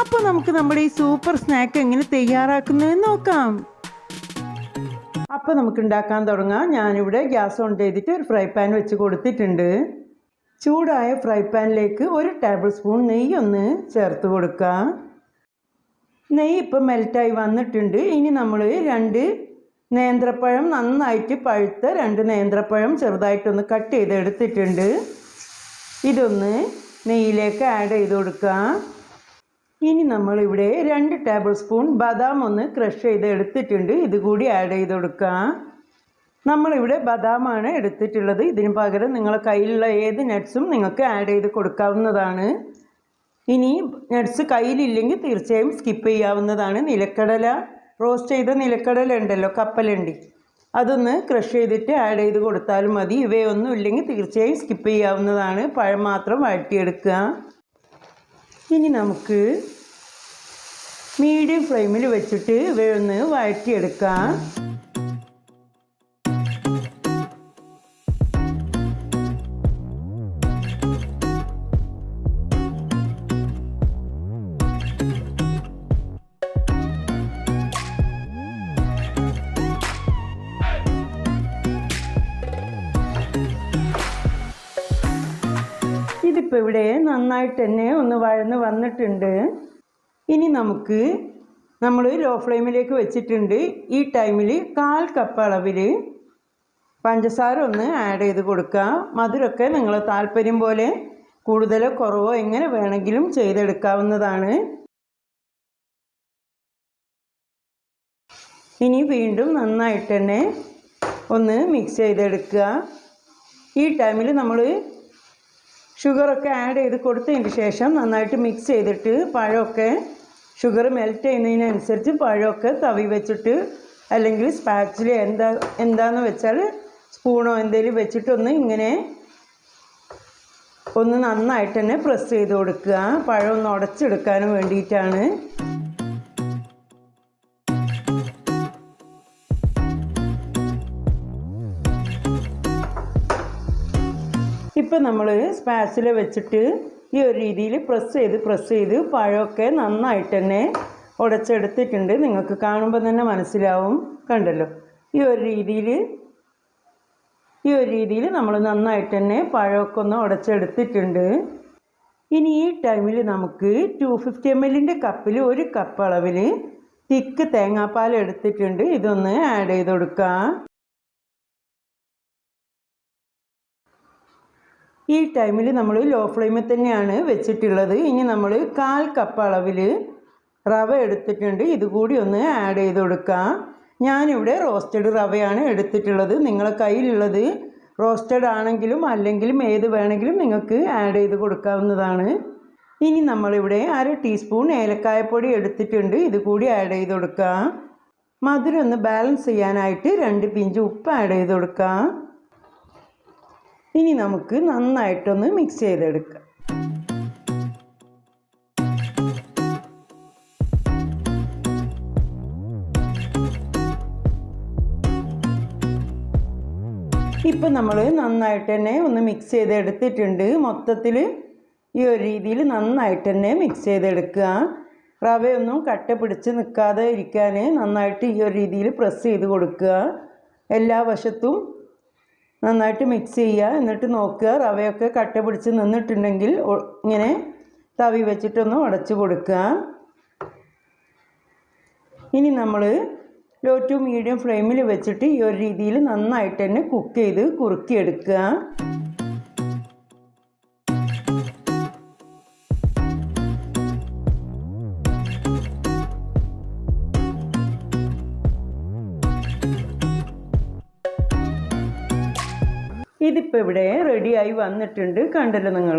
അപ്പോൾ നമുക്ക് നമ്മുടെ ഈ സൂപ്പർ സ്നാക്ക് എങ്ങനെ തയ്യാറാക്കുന്നതെന്ന് നോക്കാം. അപ്പോൾ നമുക്ക് ഉണ്ടാക്കാൻ തുടങ്ങാം. ഞാനിവിടെ ഗ്യാസ് ഓൺ ചെയ്തിട്ട് ഒരു ഫ്രൈ പാൻ വെച്ച് കൊടുത്തിട്ടുണ്ട്. ചൂടായ ഫ്രൈ പാനിലേക്ക് ഒരു ടേബിൾ സ്പൂൺ നെയ്യ് ഒന്ന് ചേർത്ത് കൊടുക്കാം. നെയ്യ് ഇപ്പം മെൽറ്റായി വന്നിട്ടുണ്ട്. ഇനി നമ്മൾ രണ്ട് നേന്ത്രപ്പഴം നന്നായിട്ട് പഴുത്ത രണ്ട് നേന്ത്രപ്പഴം ചെറുതായിട്ടൊന്ന് കട്ട് ചെയ്ത് എടുത്തിട്ടുണ്ട് ഇതൊന്ന് നെയ്യിലേക്ക് ആഡ് ചെയ്ത് കൊടുക്കാം. ഇനി നമ്മളിവിടെ രണ്ട് ടേബിൾ സ്പൂൺ ബദാം ഒന്ന് ക്രഷ് ചെയ്ത് എടുത്തിട്ടുണ്ട്. ഇത് കൂടി ആഡ് ചെയ്ത് കൊടുക്കാം. നമ്മളിവിടെ ബദാമാണ് എടുത്തിട്ടുള്ളത്. ഇതിന് പകരം നിങ്ങളെ കയ്യിലുള്ള ഏത് നട്ട്സും നിങ്ങൾക്ക് ആഡ് ചെയ്ത് കൊടുക്കാവുന്നതാണ്. ഇനി നട്ട്സ് കയ്യിലില്ലെങ്കിൽ തീർച്ചയായും സ്കിപ്പ് ചെയ്യാവുന്നതാണ്. നിലക്കടല റോസ്റ്റ് ചെയ്ത നിലക്കടല ഉണ്ടല്ലോ കപ്പലണ്ടി. അതൊന്ന് ക്രഷ് ചെയ്തിട്ട് ആഡ് ചെയ്ത് കൊടുത്താലും മതി. ഇവയൊന്നും ഇല്ലെങ്കിൽ തീർച്ചയായും സ്കിപ്പ് ചെയ്യാവുന്നതാണ്. പഴം മാത്രം വഴറ്റിയെടുക്കുക. ഇനി നമുക്ക് മീഡിയം ഫ്ലെയിമിൽ വെച്ചിട്ട് ഇവയൊന്ന് വഴറ്റിയെടുക്കാം. ഇതിപ്പോൾ ഇവിടെ നന്നായിട്ട് തന്നെ ഒന്ന് വഴന്ന് വന്നിട്ടുണ്ട്. ഇനി നമുക്ക് നമ്മൾ ലോ ഫ്ലെയിമിലേക്ക് വെച്ചിട്ടുണ്ട്. ഈ ടൈമിൽ കാൽ കപ്പ് അളവിൽ പഞ്ചസാര ഒന്ന് ആഡ് ചെയ്ത് കൊടുക്കുക മധുരമൊക്കെ നിങ്ങൾ താല്പര്യം പോലെ കൂടുതലോ കുറവോ എങ്ങനെ വേണമെങ്കിലും ചെയ്തെടുക്കാവുന്നതാണ്. ഇനി വീണ്ടും നന്നായിട്ട് തന്നെ ഒന്ന് മിക്സ് ചെയ്തെടുക്കുക ഈ ടൈമിൽ നമ്മൾ ഷുഗറൊക്കെ ആഡ് ചെയ്ത് കൊടുത്തതിന് ശേഷം നന്നായിട്ട് മിക്സ് ചെയ്തിട്ട് പഴമൊക്കെ ഷുഗർ മെൽറ്റ് ചെയ്യുന്നതിനനുസരിച്ച് പഴമൊക്കെ തവി വെച്ചിട്ട് അല്ലെങ്കിൽ സ്പാച്ചിൽ എന്താ എന്താന്ന് വെച്ചാൽ സ്പൂണോ എന്തെങ്കിലും വെച്ചിട്ടൊന്ന് ഇങ്ങനെ ഒന്ന് നന്നായിട്ട് തന്നെ പ്രസ് ചെയ്ത് കൊടുക്കുക. പഴം ഒന്ന് ഉടച്ചെടുക്കാനും വേണ്ടിയിട്ടാണ്. ഇപ്പം നമ്മൾ സ്പാച്ചിൽ വെച്ചിട്ട് ഈ ഒരു രീതിയിൽ പ്രസ് ചെയ്ത് പ്രസ് ചെയ്ത് പഴമൊക്കെ നന്നായിട്ട് തന്നെ ഉടച്ചെടുത്തിട്ടുണ്ട്. നിങ്ങൾക്ക് കാണുമ്പോൾ തന്നെ മനസ്സിലാവും. കണ്ടല്ലോ? ഈ ഒരു രീതിയിൽ ഈ ഒരു രീതിയിൽ നമ്മൾ നന്നായിട്ട് തന്നെ പഴമൊക്കെ ഒന്ന് ഉടച്ചെടുത്തിട്ടുണ്ട്. ഇനി ഈ ടൈമിൽ നമുക്ക് ടു ഫിഫ്റ്റി എം എല്ലിന്റെ കപ്പിൽ ഒരു കപ്പ് അളവിൽ തിക്ക് തേങ്ങാപ്പാൽ എടുത്തിട്ടുണ്ട്. ഇതൊന്ന് ആഡ് ചെയ്ത് കൊടുക്കാം. ഈ ടൈമിൽ നമ്മൾ ലോ ഫ്ലെയിമിൽ തന്നെയാണ് വെച്ചിട്ടുള്ളത്. ഇനി നമ്മൾ കാൽ കപ്പ് അളവിൽ റവ എടുത്തിട്ടുണ്ട്. ഇതുകൂടി ഒന്ന് ആഡ് ചെയ്ത് കൊടുക്കാം. ഞാനിവിടെ റോസ്റ്റഡ് റവയാണ് എടുത്തിട്ടുള്ളത്. നിങ്ങളെ കയ്യിലുള്ളത് റോസ്റ്റഡ് ആണെങ്കിലും അല്ലെങ്കിലും ഏത് വേണമെങ്കിലും നിങ്ങൾക്ക് ആഡ് ചെയ്ത് കൊടുക്കാവുന്നതാണ്. ഇനി നമ്മളിവിടെ അര ടീസ്പൂൺ ഏലക്കായപ്പൊടി എടുത്തിട്ടുണ്ട്. ഇത് കൂടി ആഡ് ചെയ്ത് കൊടുക്കാം. മധുരം ഒന്ന് ബാലൻസ് ചെയ്യാനായിട്ട് രണ്ട് പിഞ്ച് ഉപ്പ് ആഡ് ചെയ്ത് കൊടുക്കാം. ഇനി നമുക്ക് നന്നായിട്ടൊന്ന് മിക്സ് ചെയ്തെടുക്കാം. ഇപ്പം നമ്മൾ നന്നായിട്ട് തന്നെ ഒന്ന് മിക്സ് ചെയ്തെടുത്തിട്ടുണ്ട്. മൊത്തത്തിൽ ഈ ഒരു രീതിയിൽ നന്നായിട്ട് തന്നെ മിക്സ് ചെയ്തെടുക്കുക. റവയൊന്നും കട്ട പിടിച്ച് നിൽക്കാതെ ഇരിക്കാൻ നന്നായിട്ട് ഈ ഒരു രീതിയിൽ പ്രസ് ചെയ്ത് കൊടുക്കുക. എല്ലാ വശത്തും നന്നായിട്ട് മിക്സ് ചെയ്യുക. എന്നിട്ട് നോക്കുക. റവയൊക്കെ കട്ട പിടിച്ച് നിന്നിട്ടുണ്ടെങ്കിൽ ഇങ്ങനെ തവി വെച്ചിട്ടൊന്ന് ഉടച്ച് കൊടുക്കുക. ഇനി നമ്മൾ ലോ ടു മീഡിയം ഫ്ലെയിമിൽ വെച്ചിട്ട് ഈ ഒരു രീതിയിൽ നന്നായിട്ട് തന്നെ കുക്ക് ചെയ്ത് കുറുക്കിയെടുക്കുക. ഇതിപ്പോൾ ഇവിടെ റെഡിയായി വന്നിട്ടുണ്ട്. കണ്ടല്ലോ നിങ്ങൾ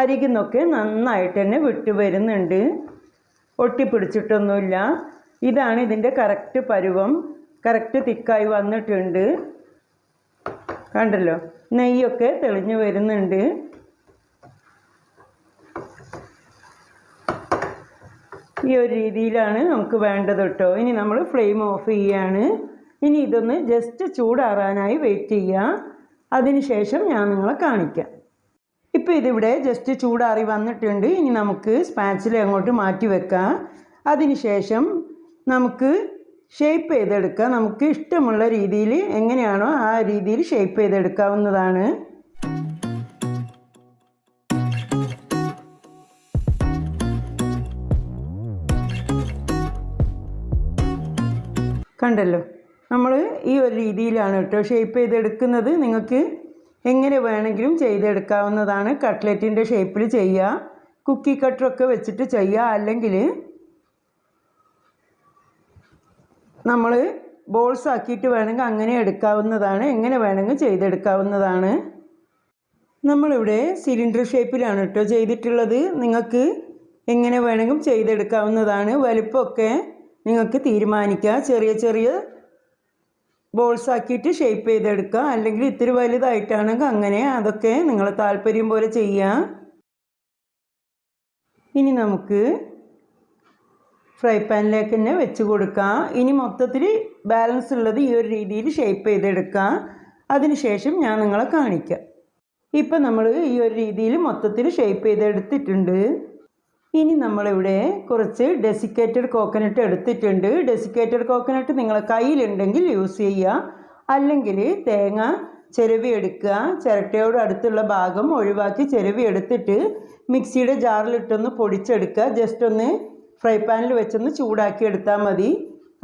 അരികിൽ നിന്നൊക്കെ നന്നായിട്ട് തന്നെ വിട്ടു വരുന്നുണ്ട്. ഒട്ടിപ്പിടിച്ചിട്ടൊന്നുമില്ല. ഇതാണ് ഇതിന്റെ കറക്റ്റ് പരുവം. കറക്റ്റ് തിക്കായി വന്നിട്ടുണ്ട്. കണ്ടല്ലോ? നെയ്യൊക്കെ തെളിഞ്ഞു വരുന്നുണ്ട്. ഈ ഒരു രീതിയിലാണ് നമുക്ക് വേണ്ടത് കേട്ടോ. ഇനി നമ്മൾ ഫ്ലെയിം ഓഫ് ചെയ്യാണ്. ഇനി ഇതൊന്ന് ജസ്റ്റ് ചൂടാറാനായി വെയിറ്റ് ചെയ്യുക അതിനുശേഷം ഞാൻ നിങ്ങളെ കാണിക്കാം. ഇപ്പോൾ ഇതിവിടെ ജസ്റ്റ് ചൂടാറി വന്നിട്ടുണ്ട്. ഇനി നമുക്ക് സ്പാച്ചിൽ അങ്ങോട്ട് മാറ്റി വെക്കാം. അതിനുശേഷം നമുക്ക് ഷേപ്പ് ചെയ്തെടുക്കാം. നമുക്ക് ഇഷ്ടമുള്ള രീതിയിൽ എങ്ങനെയാണോ ആ രീതിയിൽ ഷേപ്പ് ചെയ്തെടുക്കാവുന്നതാണ്. കണ്ടല്ലോ? നമ്മൾ ഈ ഒരു രീതിയിലാണ് കേട്ടോ ഷേപ്പ് ചെയ്തെടുക്കുന്നത്. നിങ്ങൾക്ക് എങ്ങനെ വേണമെങ്കിലും ചെയ്തെടുക്കാവുന്നതാണ്. കട്ട്ലറ്റിന്റെ ഷേപ്പിൽ ചെയ്യുക കുക്കി കട്ടറൊക്കെ വെച്ചിട്ട് ചെയ്യുക അല്ലെങ്കിൽ നമ്മൾ ബോൾസ് ആക്കിയിട്ട് വേണമെങ്കിൽ അങ്ങനെ എടുക്കാവുന്നതാണ്. എങ്ങനെ വേണമെങ്കിൽ ചെയ്തെടുക്കാവുന്നതാണ്. നമ്മളിവിടെ സിലിണ്ടർ ഷേപ്പിലാണ് കേട്ടോ ചെയ്തിട്ടുള്ളത്. നിങ്ങൾക്ക് എങ്ങനെ വേണമെങ്കിലും ചെയ്തെടുക്കാവുന്നതാണ്. വലുപ്പമൊക്കെ നിങ്ങൾക്ക് തീരുമാനിക്കുക ചെറിയ ചെറിയ ബോൾസ് ആക്കിയിട്ട് ഷേപ്പ് ചെയ്തെടുക്കുക അല്ലെങ്കിൽ ഇത്തിരി വലുതായിട്ടാണെങ്കിൽ അങ്ങനെ അതൊക്കെ നിങ്ങൾ താല്പര്യം പോലെ ചെയ്യാം. ഇനി നമുക്ക് ഫ്രൈ പാനിലേക്ക് തന്നെ വെച്ച് കൊടുക്കാം. ഇനി മൊത്തത്തിൽ ബാലൻസ് ഉള്ളത് ഈ ഒരു രീതിയിൽ ഷേപ്പ് ചെയ്തെടുക്കാം. അതിനുശേഷം ഞാൻ നിങ്ങളെ കാണിക്കാം. ഇപ്പം നമ്മൾ ഈ ഒരു രീതിയിൽ മൊത്തത്തിൽ ഷേപ്പ് ചെയ്തെടുത്തിട്ടുണ്ട്. ഇനി നമ്മളിവിടെ കുറച്ച് ഡെസിക്കേറ്റഡ് കോക്കനട്ട് എടുത്തിട്ടുണ്ട്. ഡെസിക്കേറ്റഡ് കോക്കനട്ട് നിങ്ങളെ കയ്യിലുണ്ടെങ്കിൽ യൂസ് ചെയ്യുക. അല്ലെങ്കിൽ തേങ്ങ ചിരവി എടുക്കുക ചിരട്ടയോട് അടുത്തുള്ള ഭാഗം ഒഴിവാക്കി ചിരവി എടുത്തിട്ട് മിക്സിയുടെ ജാറിലിട്ടൊന്ന് പൊടിച്ചെടുക്കുക. ജസ്റ്റ് ഒന്ന് ഫ്രൈ പാനിൽ വെച്ചൊന്ന് ചൂടാക്കി എടുത്താൽ മതി.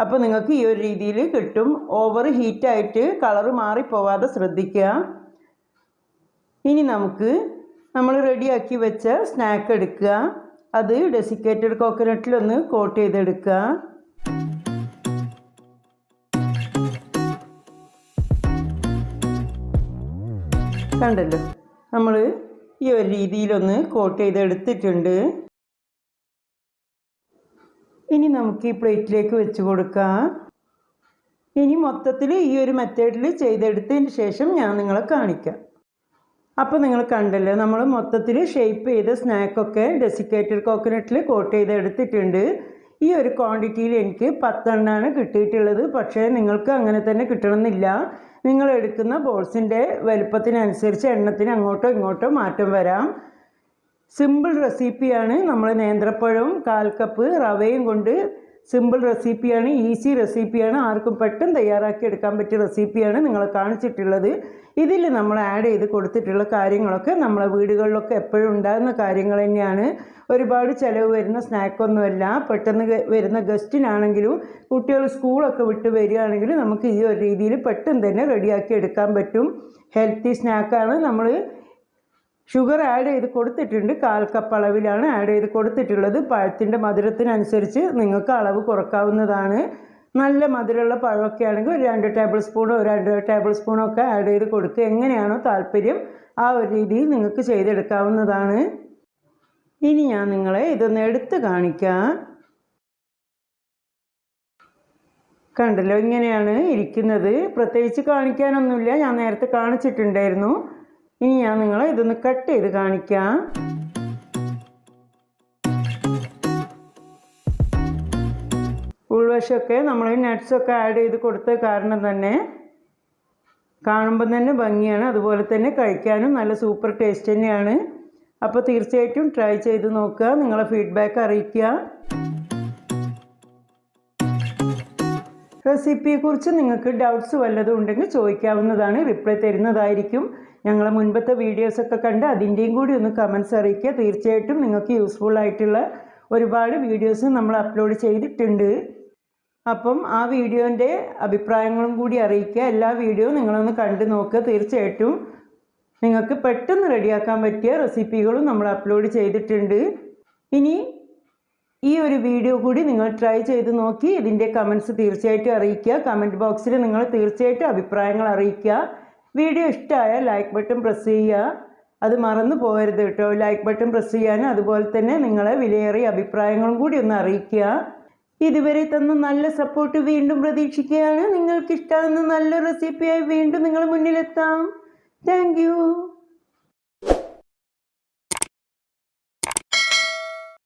അപ്പോൾ നിങ്ങൾക്ക് ഈ ഒരു രീതിയിൽ കിട്ടും. ഓവർ ഹീറ്റായിട്ട് കളറ് മാറിപ്പോവാതെ ശ്രദ്ധിക്കുക. ഇനി നമുക്ക് നമ്മൾ റെഡിയാക്കി വെച്ച സ്നാക്ക് എടുക്കുക. അത് ഡെസിക്കേറ്റഡ് കോക്കനട്ടിലൊന്ന് കോട്ട് ചെയ്തെടുക്കുക കണ്ടല്ലോ? നമ്മൾ ഈ ഒരു രീതിയിലൊന്ന് കോട്ട് ചെയ്തെടുത്തിട്ടുണ്ട്. ഇനി നമുക്ക് ഈ പ്ലേറ്റിലേക്ക് വെച്ച് കൊടുക്കാം. ഇനി മൊത്തത്തിൽ ഈ ഒരു മെത്തേഡിൽ ചെയ്തെടുത്തതിന് ശേഷം ഞാൻ നിങ്ങളെ കാണിക്കാം. അപ്പോൾ നിങ്ങൾ കണ്ടല്ലോ നമ്മൾ മൊത്തത്തിൽ ഷേപ്പ് ചെയ്ത സ്നാക്കൊക്കെ ഡെസിക്കേറ്റഡ് കോക്കനട്ടിൽ കോട്ട് ചെയ്ത് എടുത്തിട്ടുണ്ട്. ഈ ഒരു ക്വാണ്ടിറ്റിയിൽ എനിക്ക് പത്തെണ്ണമാണ് കിട്ടിയിട്ടുള്ളത്. പക്ഷേ നിങ്ങൾക്ക് അങ്ങനെ തന്നെ കിട്ടണമെന്നില്ല. നിങ്ങൾ എടുക്കുന്ന ബോൾസിന്റെ വലുപ്പത്തിനനുസരിച്ച് എണ്ണത്തിന് അങ്ങോട്ടോ ഇങ്ങോട്ടോ മാറ്റം വരാം. സിമ്പിൾ റെസിപ്പിയാണ് നമ്മൾ നേന്ത്രപ്പഴവും കാൽ കപ്പ് റവയും കൊണ്ട് സിമ്പിൾ റെസിപ്പിയാണ് ഈസി റെസിപ്പിയാണ് ആർക്കും പെട്ടെന്ന് തയ്യാറാക്കി എടുക്കാൻ പറ്റിയ റെസിപ്പിയാണ് നിങ്ങൾ കാണിച്ചിട്ടുള്ളത്. ഇതിൽ നമ്മൾ ആഡ് ചെയ്ത് കൊടുത്തിട്ടുള്ള കാര്യങ്ങളൊക്കെ നമ്മളെ വീടുകളിലൊക്കെ എപ്പോഴും ഉണ്ടാകുന്ന കാര്യങ്ങൾ തന്നെയാണ്. ഒരുപാട് ചിലവ് വരുന്ന സ്നാക്കൊന്നുമല്ല പെട്ടെന്ന് വരുന്ന ഗസ്റ്റിനാണെങ്കിലും കുട്ടികൾ സ്കൂളൊക്കെ വിട്ട് വരികയാണെങ്കിൽ നമുക്ക് ഈ ഒരു രീതിയിൽ പെട്ടെന്ന് തന്നെ റെഡിയാക്കി എടുക്കാൻ പറ്റും. ഹെൽത്തി സ്നാക്കാണ് നമ്മൾ ഷുഗർ ആഡ് ചെയ്ത് കൊടുത്തിട്ടുണ്ട്. കാൽ കപ്പ് അളവിലാണ് ആഡ് ചെയ്ത് കൊടുത്തിട്ടുള്ളത്. പഴത്തിന്റെ മധുരത്തിനനുസരിച്ച് നിങ്ങൾക്ക് അളവ് കുറക്കാവുന്നതാണ്. നല്ല മധുരമുള്ള പഴമൊക്കെ ആണെങ്കിൽ ഒരു രണ്ട് ടേബിൾ സ്പൂണോ രണ്ട് ടേബിൾ സ്പൂണോ ഒക്കെ ആഡ് ചെയ്ത് കൊടുക്കുക. എങ്ങനെയാണോ താല്പര്യം ആ ഒരു രീതിയിൽ നിങ്ങൾക്ക് ചെയ്തെടുക്കാവുന്നതാണ്. ഇനി ഞാൻ നിങ്ങളെ ഇതൊന്ന് എടുത്ത് കാണിക്കാം. കണ്ടല്ലോ ഇങ്ങനെയാണ് ഇരിക്കുന്നത്. പ്രത്യേകിച്ച് കാണിക്കാനൊന്നുമില്ല. ഞാൻ നേരത്തെ കാണിച്ചിട്ടുണ്ടായിരുന്നു. ഇനി ഞാൻ നിങ്ങളെ ഇതൊന്ന് കട്ട് ചെയ്ത് കാണിക്കാം. ഉൾവശമൊക്കെ നമ്മൾ നട്ട്സൊക്കെ ആഡ് ചെയ്ത് കൊടുത്ത കാരണം തന്നെ കാണുമ്പോൾ തന്നെ ഭംഗിയാണ്. അതുപോലെ തന്നെ കഴിക്കാനും നല്ല സൂപ്പർ ടേസ്റ്റ് തന്നെയാണ്. അപ്പോൾ തീർച്ചയായിട്ടും ട്രൈ ചെയ്ത് നോക്കുക. നിങ്ങളെ ഫീഡ്ബാക്ക് അറിയിക്കുക. റെസിപ്പിയെക്കുറിച്ച് നിങ്ങൾക്ക് ഡൗട്ട്സ് വല്ലതും ഉണ്ടെങ്കിൽ ചോദിക്കാവുന്നതാണ്. റിപ്ലൈ തരുന്നതായിരിക്കും. ഞങ്ങളെ മുൻപത്തെ വീഡിയോസൊക്കെ കണ്ട് അതിന്റെയും കൂടി ഒന്ന് കമൻസ് അറിയിക്കുക. തീർച്ചയായിട്ടും നിങ്ങൾക്ക് യൂസ്ഫുൾ ആയിട്ടുള്ള ഒരുപാട് വീഡിയോസ് നമ്മൾ അപ്ലോഡ് ചെയ്തിട്ടുണ്ട്. അപ്പം ആ വീഡിയോന്റെ അഭിപ്രായങ്ങളും കൂടി അറിയിക്കുക. എല്ലാ വീഡിയോയും നിങ്ങളൊന്ന് കണ്ടു നോക്കുക. തീർച്ചയായിട്ടും നിങ്ങൾക്ക് പെട്ടെന്ന് റെഡിയാക്കാൻ പറ്റിയ റെസിപ്പികളും നമ്മൾ അപ്ലോഡ് ചെയ്തിട്ടുണ്ട്. ഇനി ഈ ഒരു വീഡിയോ കൂടി നിങ്ങൾ ട്രൈ ചെയ്ത് നോക്കി. ഇതിന്റെ കമൻസ് തീർച്ചയായിട്ടും അറിയിക്കുക. കമന്റ് ബോക്സിൽ നിങ്ങൾ തീർച്ചയായിട്ടും അഭിപ്രായങ്ങൾ അറിയിക്കുക. വീഡിയോ ഇഷ്ടമായ ലൈക്ക് ബട്ടൺ പ്രസ് ചെയ്യുക. അത് മറന്നു പോകരുത് കേട്ടോ. ലൈക്ക് ബട്ടൺ പ്രസ് ചെയ്യാനും അതുപോലെ തന്നെ നിങ്ങളെ വിലയേറിയ അഭിപ്രായങ്ങളും കൂടി ഒന്ന് അറിയിക്കുക. ഇതുവരെ തന്ന നല്ല സപ്പോർട്ട് വീണ്ടും പ്രതീക്ഷിക്കുകയാണ്. നിങ്ങൾക്ക് ഇഷ്ടമാകുന്ന നല്ല റെസിപ്പിയായി വീണ്ടും നിങ്ങളുടെ മുന്നിലെത്താം. താങ്ക്